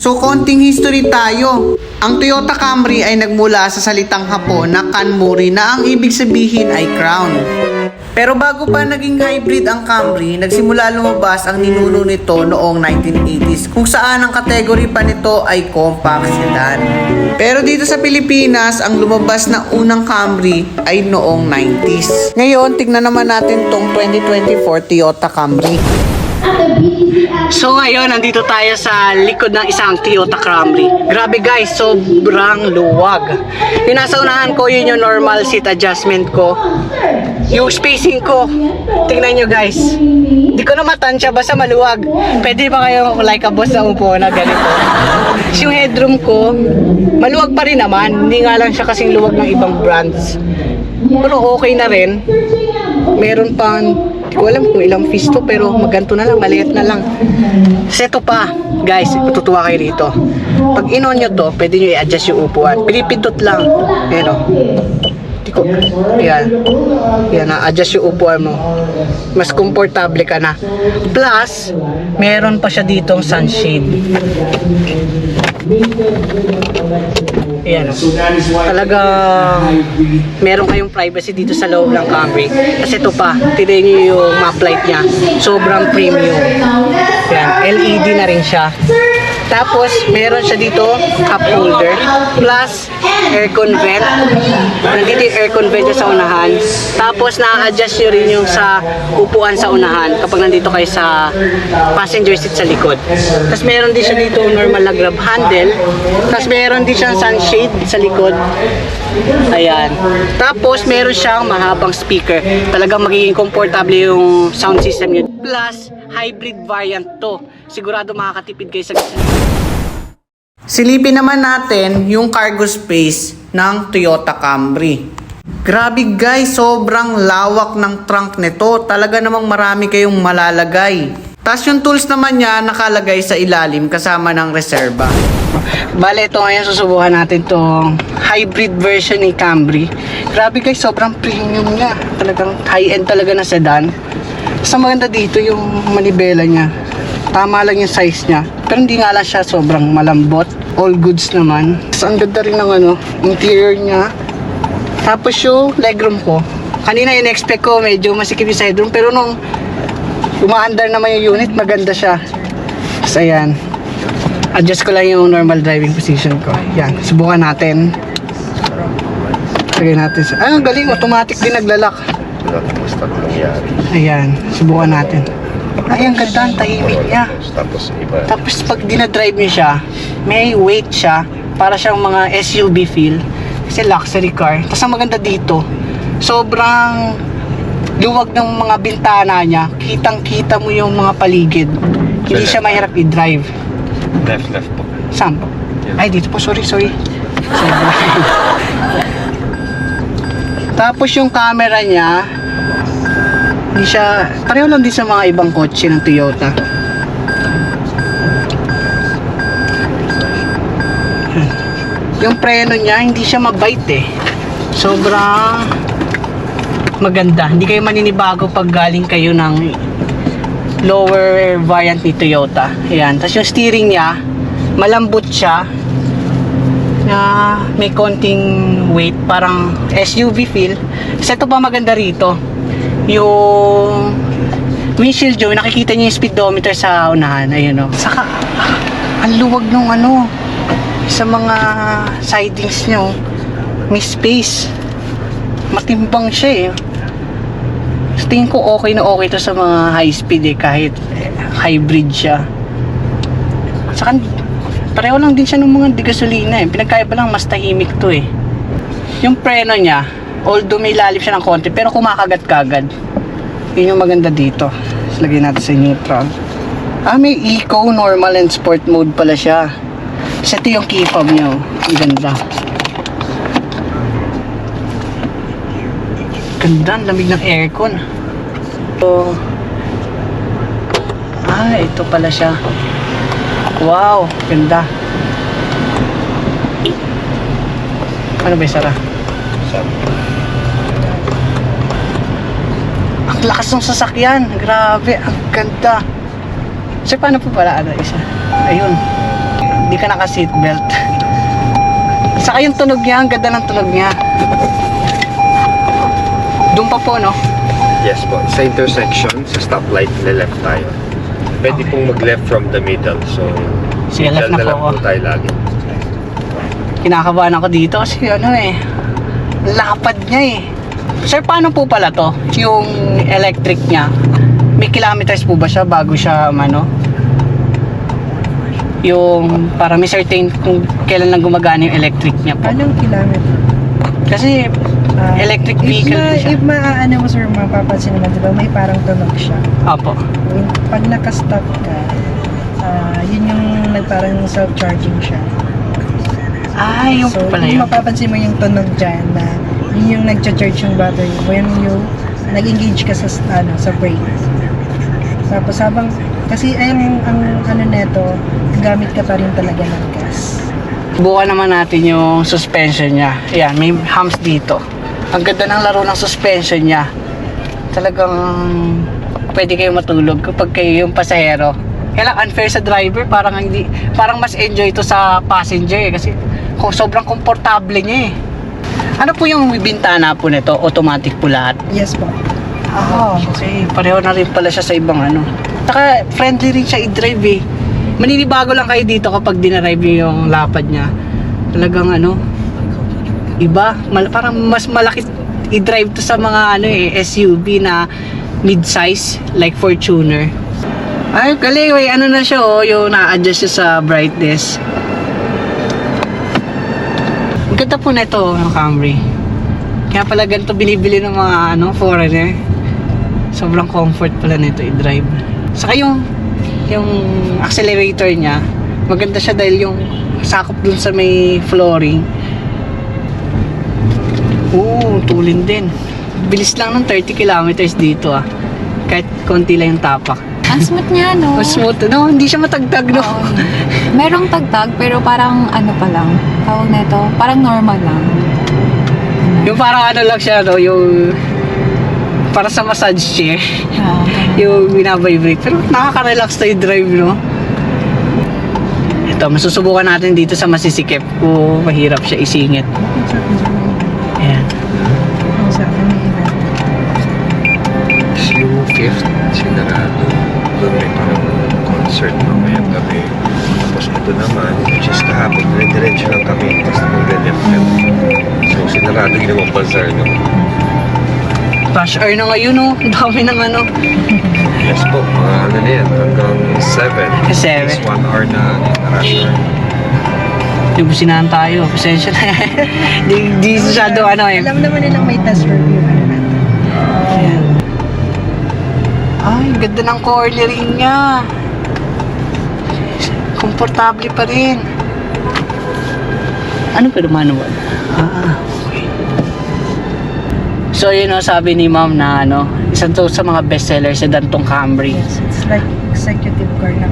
So, konting history tayo. Ang Toyota Camry ay nagmula sa salitang Hapon na Kanmuri na ang ibig sabihin ay crown. Pero bago pa naging hybrid ang Camry, nagsimula lumabas ang ninuno nito noong 1980s kung saan ang kategory pa nito ay compact sedan. Pero dito sa Pilipinas, ang lumabas na unang Camry ay noong 90s. Ngayon, tignan naman natin tong 2024 Toyota Camry. So ngayon, nandito tayo sa likod ng isang Toyota Camry. Grabe guys, sobrang luwag. Yung nasa unahan ko, yun yung normal seat adjustment ko. Yung spacing ko, tingnan nyo guys. Hindi ko na matansya, basta maluwag. Pwede ba kayo like a boss na upo na ganito? Yung headroom ko, maluwag pa rin naman. Hindi nga lang siya kasing luwag ng ibang brands. Pero okay na rin. Meron pang ko alam kung ilang fees to pero maganto na lang, maliit na lang. Seto pa, guys, matutuwa kayo rito. Pag in-on nyo to, pwede nyo i-adjust yung upuan. Pinipindot lang. Ayan o. Ko, ayan. Ayan, na-adjust yung upuan mo. Mas komportable ka na. Plus, meron pa siya ditong sunshade. Ayan. Talagang meron kayong privacy dito sa loob ng Camry. Kasi ito pa, tignan niyo yung map light niya. Sobrang premium. Yan, LED na rin siya. Tapos, meron siya dito, cup holder, plus aircon vent. Nandito yung aircon vent sa unahan. Tapos, na-adjust nyo rin yung sa upuan sa unahan kapag nandito kayo sa passenger seat sa likod. Tapos, meron din siya dito normal na grab handle. Tapos, meron din siyang sunshade sa likod. Ayan. Tapos, meron siyang mahabang speaker. Talagang magiging komportable yung sound system niya. Plus, hybrid variant to. Sigurado makakatipid kayo sa Silipin naman natin yung cargo space ng Toyota Camry. Grabe guys, sobrang lawak ng trunk nito. Talaga namang marami kayong malalagay. Tapos yung tools naman niya nakalagay sa ilalim kasama ng reserba. Bale, ito ngayon susubukan natin tong hybrid version ni Camry. Grabe guys, sobrang premium niya. Talagang high-end talaga na sedan. Sa maganda dito yung manibela niya. Tama lang yung size niya. Pero hindi nga lang siya sobrang malambot. All goods naman. Tapos ang ganda rin ng ano, interior niya. Tapos yung legroom ko. Kanina in-expect ko medyo masikip yung side room. Pero nung umaandar naman yung unit, maganda siya. Tapos ayan. Adjust ko lang yung normal driving position ko. Yan, subukan natin. Lagay natin sa... Ah, galing. Automatic din naglalak. Basta nangyari. Ayan, subukan natin. Ay, ang ganda. Ang tahimik niya. Tapos iba. Tapos pag dinadrive niyo siya, may weight siya. Para siyang mga SUV feel. Kasi luxury car. Tapos ang maganda dito, sobrang luwag ng mga bintana niya. Kitang kita mo yung mga paligid. Hindi siya mahirap i-drive. Left, left po. Sam? Ay, dito po. Sorry, sorry. Sorry. Tapos yung camera niya, hindi siya, pareho lang din sa mga ibang kotse ng Toyota. Yung preno niya, hindi siya mabait eh. Sobrang maganda. Hindi kayo maninibago pag galing kayo ng lower variant ni Toyota. Ayan. Tapos yung steering niya, malambot siya na may konting weight, parang SUV feel. Kasi ito pa maganda rito. Yung windshield nyo, nakikita niyo yung speedometer sa unahan. Ayun o. Saka, ah, ang luwag nung ano, sa mga sidings nyo, may space. Matimbang siya eh. Sa tingin ko okay na okay to sa mga high speed eh, kahit hybrid siya. Saka, pareho lang din siya ng mga di gasolina eh. Pinagkaiba lang, mas tahimik to eh. Yung preno niya, although may lalim siya ng konti, pero kumakagat kagad. Yun yung maganda dito. So, natin sa neutral. Ah, may eco, normal, and sport mode pala siya. Kasi ito yung key fob niya. oh. Ang ganda. Ganda, ang lamig ng aircon. So, ah, ito pala siya. Wow, ganda. Ano ba yung sara? Sabi. Ang lakas ng sasakyan. Grabe, ang ganda. So, paano po pala ano isa? Ayun. Hindi ka naka-seatbelt. Saka yung tunog niya, ang ganda ng tunog niya. Doon pa po, no? Yes po. Sa intersection, sa stoplight, left tayo. Pwede pong mag-left from the middle. So, Sige, left na middle po po tayo lagi. Kinakabahan ako dito kasi ano eh, lapad niya eh. Sir, paano po pala to? Yung electric niya, may kilometers po ba siya bago siya ano? Yung para may certain kung kailan lang gumagana yung electric niya po. Anong kilometer? Kasi Ah, electric vehicle ma, siya. If maaano mo sir, mapapansin naman, di ba, may parang tunog siya. Opo. Pag nakastop ka, ah, yun yung nag- parang self-charging siya. Ah, yung so, pala yun. mapapansin mo yung tunog dyan na yun yung nagcha-charge yung battery when you nag-engage ka sa ano sa brake. Tapos habang kasi ang ang ano neto, gamit ka pa rin talaga ng gas. Bukan naman natin yung suspension niya. Ayan, may hams dito. Ang ganda ng laro ng suspension niya. Talagang pwede kayo matulog kapag kayo yung pasahero. Kaya unfair sa driver, parang hindi parang mas enjoy ito sa passenger eh, kasi sobrang komportable niya eh. Ano po yung bintana po nito? Automatic po lahat. Yes po. Ah, okay. Pareho na rin pala siya sa ibang ano. Saka friendly rin siya i-drive eh. Maninibago lang kayo dito kapag dinarive niyo yung lapad niya. Talagang ano, iba. Mal- parang mas malaki i-drive to sa mga ano eh, SUV na mid-size like Fortuner. Ay, galing. May ano na siya oh, yung na-adjust siya sa brightness. Ganda po na ito, yung Camry. Kaya pala ganito binibili ng mga ano, foreigner. Sobrang comfort pala nito i-drive. Saka yung yung accelerator niya, maganda siya dahil yung sakop dun sa may flooring. Oo, tulin din. Bilis lang ng 30 kilometers dito ah. Kahit konti lang yung tapak. Ang smooth niya, no? Mas smooth, no? Hindi siya matagtag, no? Oo. Merong tagtag, pero parang ano pa lang. Tawag na ito, parang normal lang. Yung parang ano lang siya, no? Yung para sa massage chair. Ah, yung binabibrate. Pero nakaka-relax tayo drive, no? Ito, masusubukan natin dito sa masisikip kung mahirap siya isingit. Ayan. Yung fifth, sinarado. Concert mamayang gabi. Tapos ito naman, which is kahapon, dire-diretso lang kami. Tapos mag-left kami. So, sinarado yung naman bazaar no? Rush hour na ngayon, no? Ang dami ng ano. Yes po, mga ano na yan, hanggang 7. Seven. Is 1 hour na ano, na rush hour. Lubusinahan tayo. Pasensya na. di, di masyado ano eh. Alam naman nilang may test review. Ano natin. Ayan. Ay, ganda ng cornering niya. Komportable pa rin. Ano pero manual? Ah, okay. So yun o, sabi ni ma'am na ano, isang to sa mga bestseller sa Dantong Camry. Yes, it's like executive car na.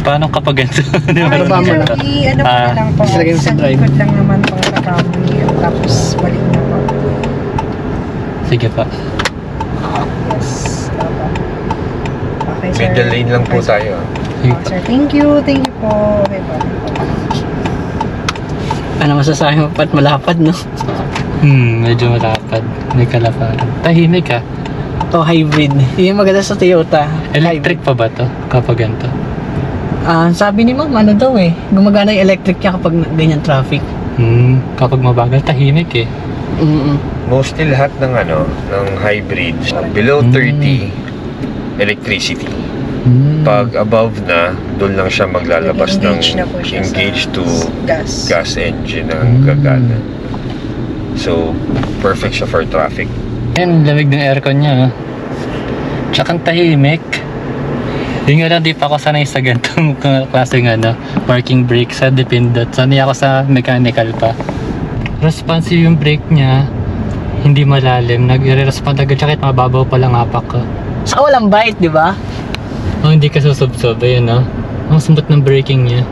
Paano kapag ganito? Di ba? Ano ba mo? Ano Ah, na lang po. ilagay mo sa drive. ikot lang naman po sa Camry. Tapos balik na po. Sige pa. Yes. Opo. Okay, sir. Middle lane lang po tayo. ah. Pa. sir. Thank you. Thank you po. Okay po. Ano masasabi mo pat malapad no? Hmm, medyo malapad. May kalaparan. Tahimik ka. To hybrid. Yun yung maganda sa Toyota. Electric pa ba to kapag ganito? Ah, sabi ni ma'am, ano daw eh, gumagana yung electric niya kapag ganyan traffic. Hmm, kapag mabagal, tahimik eh. Mm Mostly lahat ng ano, ng hybrid, below Mm. 30, electricity. Hmm. Pag above na, doon lang siya maglalabas ng Engage na po siya sa engage to gas. gas engine ang Mm. gagana. So, perfect siya for traffic. Yan, lamig ng aircon niya. Tsaka ang tahimik. Yung nga lang, di pa ako sanay sa ganitong klaseng ano, parking brake sa dependent. Sanay ako sa mechanical pa. Responsive yung brake niya. Hindi malalim. Nag-respond agad siya kahit mababaw pa lang apak ko. Sa walang bite, di ba? Oh, hindi ka susubsob. Ayun, no? Ang smooth ng braking niya.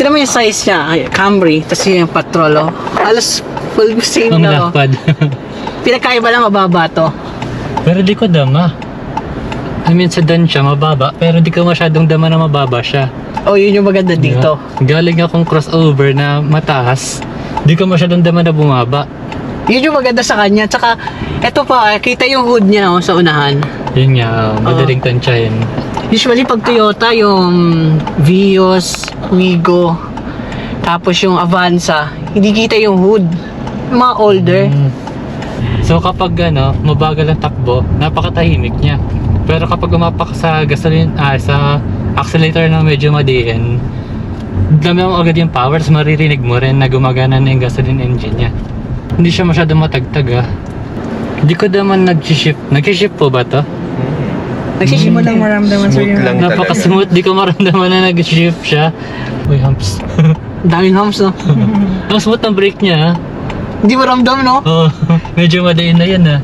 Tignan mo yung size niya, ay, Camry, tapos yung Patrol, oh. Alas full same Ang na, oh. lapad. Pinagkaiba lang mababa to. Pero di ko dama. I mean, sedan siya, mababa. Pero di ka masyadong dama na mababa siya. Oh, yun yung maganda dito. Yeah. Galing akong crossover na mataas. Di ka masyadong dama na bumaba. Yun yung maganda sa kanya. Tsaka, eto pa, eh, kita yung hood niya oh, sa unahan. Yun nga, madaling tansyahin. Usually pag Toyota, yung Vios, Wigo, tapos yung Avanza, hindi kita yung hood. Mga older. Mm. So kapag ano, mabagal ang takbo, napakatahimik niya. Pero kapag umapak sa gasoline, ah, sa accelerator na medyo madiin, dami mo agad yung powers, maririnig mo rin na gumagana na yung gasoline engine niya. Hindi siya masyadong matagtag ah. Hindi ko naman nag-shift. Nag-shift po ba to? Nagsisimulang maramdaman sir Smooth yung lang. Napaka-smooth, di ko maramdaman na nag-shift siya. Uy, humps. Daming humps, no? Ang smooth ng brake niya. Hindi mo ramdam, no? Oo, medyo madiin na yan ah.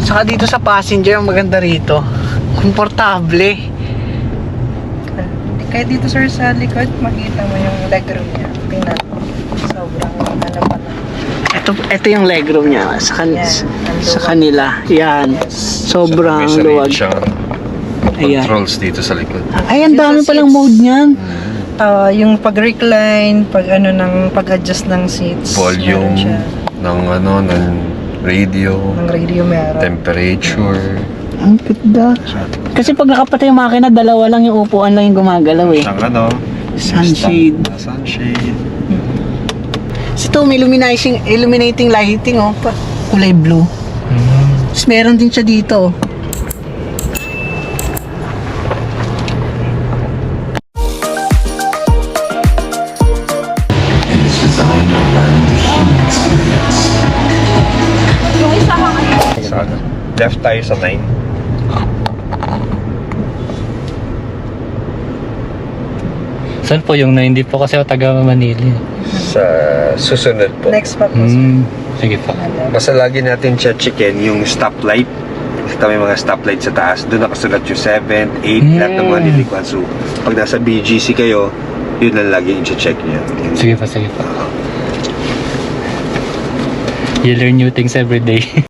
Saka dito sa passenger, ang maganda rito. Komportable. Kaya dito sir sa likod, makita mo yung legroom niya. Tingnan mo. Sobrang ano pa na. Ito, ito yung legroom niya sa, kan Yan, sa kanila. Yan. Sobrang sarili luwag. Ayan. controls dito sa likod. Ay, ang dami palang seats. mode niyan. Ah, yung pag-recline, pag ano ng pag-adjust ng seats. Volume ng ano, ng radio, Ng radio meron. temperature. Ang ganda. Kasi pag nakapatay yung makina, dalawa lang yung upuan lang yung gumagalaw eh. Siyang ano, Sunshade. sunshade. So ito, may illuminating, illuminating lighting oh. Pa- Kulay blue. Tapos meron din siya dito. Sa? Left tayo sa 9. Saan po yung na hindi po kasi ako taga Manila. Sa susunod po. Next pa po. Hmm, sige po. Basta lagi natin siya chicken yung stoplight. Kita may mga stoplight sa taas. Doon nakasulat yung 7, 8, lahat ng mga Mm. lilikuan. So, pag nasa BGC kayo, yun lang lagi yung check niya. Sige po, sige po. You learn new things every day.